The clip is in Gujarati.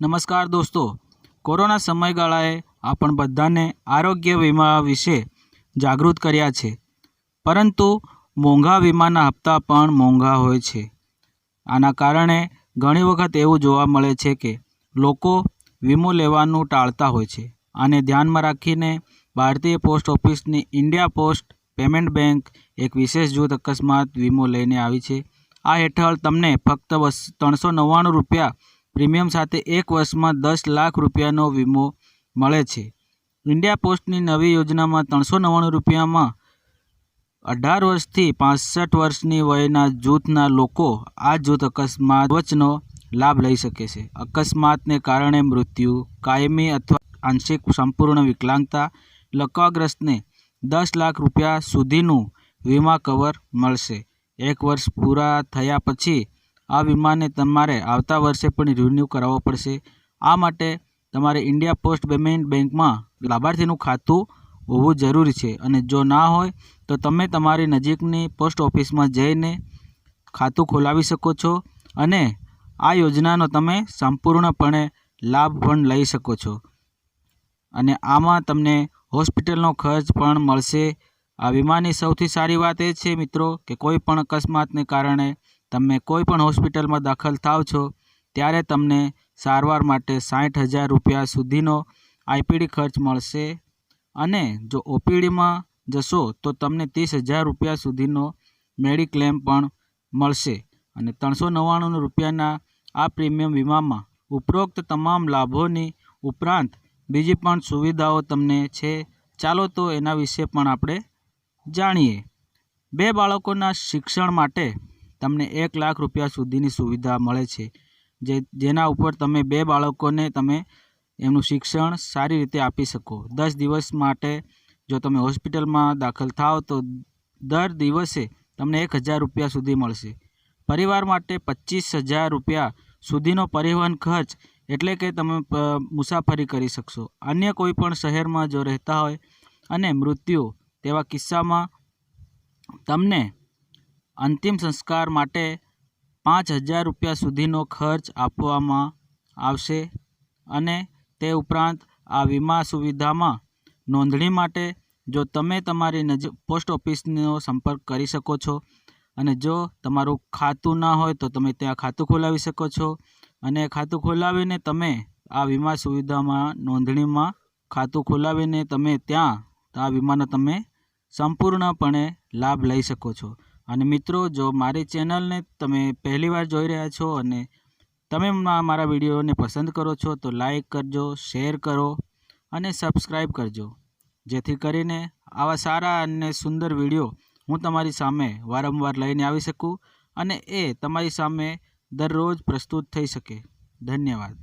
નમસ્કાર દોસ્તો. કોરોના સમયગાળાએ આપણ બધાને આરોગ્ય વીમા વિશે જાગૃત કર્યા છે. પરંતુ મોંઘા વીમાના હપ્તા પણ મોંઘા હોય છે. આના કારણે ઘણી વખત એવું જોવા મળે છે કે લોકો વીમો લેવાનું ટાળતા હોય છે. આને ધ્યાનમાં રાખીને ભારતીય પોસ્ટ ઓફિસની ઇન્ડિયા પોસ્ટ પેમેન્ટ બેંક એક વિશેષ જૂથ અકસ્માત વીમો લઈને આવી છે. આ હેઠળ તમને ફક્ત બસ ત્રણસો નવ્વાણું રૂપિયા પ્રીમિયમ સાથે એક વર્ષમાં દસ લાખ રૂપિયાનો વીમો મળે છે. ઇન્ડિયા પોસ્ટની નવી યોજનામાં ત્રણસો નવ્વાણું રૂપિયામાં અઢાર વર્ષથી પાસઠ વર્ષની વયના જૂથના લોકો આ જૂથ અકસ્માત વચનો લાભ લઈ શકે છે. અકસ્માતને કારણે મૃત્યુ, કાયમી અથવા આંશિક સંપૂર્ણ વિકલાંગતા લકવાગ્રસ્તને દસ લાખ રૂપિયા સુધીનું વીમા કવર મળશે. એક વર્ષ પૂરા થયા પછી આ વીમાને તમારે આવતા વર્ષે પણ રિન્યૂ કરાવવો પડશે. આ માટે તમારે ઇન્ડિયા પોસ્ટ પેમેન્ટ બેંકમાં લાભાર્થીનું ખાતું હોવું જરૂરી છે અને જો ના હોય, તો તમે તમારી નજીકની પોસ્ટ ઓફિસમાં જઈને ખાતું ખોલાવી શકો છો અને આ યોજનાનો તમે સંપૂર્ણપણે લાભ પણ લઈ શકો છો. અને આમાં તમને હોસ્પિટલનો ખર્ચ પણ મળશે. આ વીમાની સૌથી સારી વાત એ છે મિત્રો કે કોઈ પણ અકસ્માતને કારણે તમે કોઈ પણ હોસ્પિટલમાં દાખલ થાવ છો, ત્યારે તમને સારવાર માટે સાઠ હજાર રૂપિયા સુધીનો આઈપીડી ખર્ચ મળશે અને જો ઓપીડીમાં જશો, તો તમને ત્રીસ હજાર રૂપિયા સુધીનો મેડિક્લેમ પણ મળશે અને ત્રણસો નવ્વાણું રૂપિયાના આ પ્રીમિયમ વીમામાં ઉપરોક્ત તમામ લાભોની ઉપરાંત બીજી પણ સુવિધાઓ તમને છે. ચાલો તો એના વિશે પણ આપણે જાણીએ. બે બાળકોના શિક્ષણ માટે તમને એક લાખ રૂપિયા સુધીની સુવિધા મળે છે, જે, જેના ઉપર તમે બે બાળકોને તમે એમનું શિક્ષણ સારી રીતે આપી શકો. દસ દિવસ માટે જો તમે હોસ્પિટલમાં દાખલ થાવ તો દર દિવસે તમને એક હજાર રૂપિયા સુધી મળશે. પરિવાર માટે પચીસ હજાર રૂપિયા સુધીનો પરિવહન ખર્ચ એટલે કે તમે મુસાફરી કરી શકશો. અન્ય કોઈ પણ શહેરમાં જો રહેતા હોય અને મૃત્યુ તેવા કિસ્સામાં તમને અંતિમ સંસ્કાર માટે પાંચ હજાર રૂપિયા સુધીનો ખર્ચ આપવામાં આવશે અને તે ઉપરાંત આ વીમા સુવિધામાં નોંધણી માટે જો તમે તમારી નજીક પોસ્ટ ઓફિસનો સંપર્ક કરી શકો છો અને જો તમારું ખાતું ના હોય તો તમે ત્યાં ખાતું ખોલાવી શકો છો અને ખાતું ખોલાવીને તમે આ વીમા સુવિધામાં નોંધણીમાં ખાતું ખોલાવીને તમે ત્યાં આ વીમાનો તમે સંપૂર્ણપણે લાભ લઈ શકો છો. અને મિત્રો, જો મારી ચેનલને તમે પહેલીવાર જોઈ રહ્યા છો અને તમે મારા વિડીયોને પસંદ કરો છો, તો લાઈક કરજો, શેર કરો અને સબસ્ક્રાઈબ કરજો. જેથી કરીને આવા સારા અને સુંદર વીડિયો હું તમારી સામે વારંવાર લઈને આવી શકું અને એ તમારી સામે દરરોજ પ્રસ્તુત થઈ શકે. ધન્યવાદ.